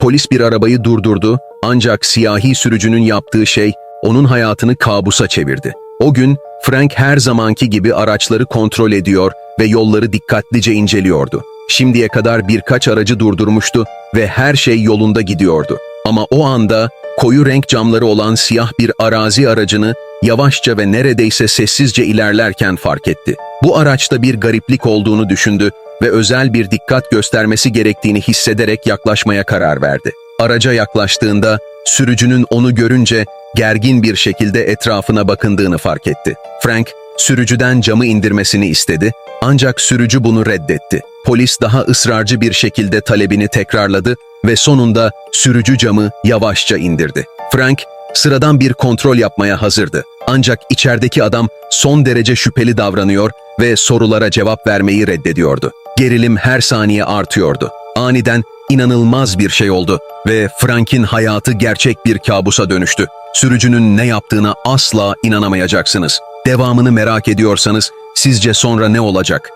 Polis bir arabayı durdurdu ancak siyahi sürücünün yaptığı şey onun hayatını kabusa çevirdi. O gün Frank her zamanki gibi araçları kontrol ediyor ve yolları dikkatlice inceliyordu. Şimdiye kadar birkaç aracı durdurmuştu ve her şey yolunda gidiyordu. Ama o anda koyu renk camları olan siyah bir arazi aracını yavaşça ve neredeyse sessizce ilerlerken fark etti. Bu araçta bir gariplik olduğunu düşündü ve özel bir dikkat göstermesi gerektiğini hissederek yaklaşmaya karar verdi. Araca yaklaştığında sürücünün onu görünce gergin bir şekilde etrafına bakındığını fark etti. Frank, sürücüden camı indirmesini istedi ancak sürücü bunu reddetti. Polis daha ısrarcı bir şekilde talebini tekrarladı ve sonunda sürücü camı yavaşça indirdi. Frank, sıradan bir kontrol yapmaya hazırdı. Ancak içerideki adam son derece şüpheli davranıyor ve sorulara cevap vermeyi reddediyordu. Gerilim her saniye artıyordu. Aniden inanılmaz bir şey oldu ve Frank'in hayatı gerçek bir kabusa dönüştü. Sürücünün ne yaptığına asla inanamayacaksınız. Devamını merak ediyorsanız sizce sonra ne olacak?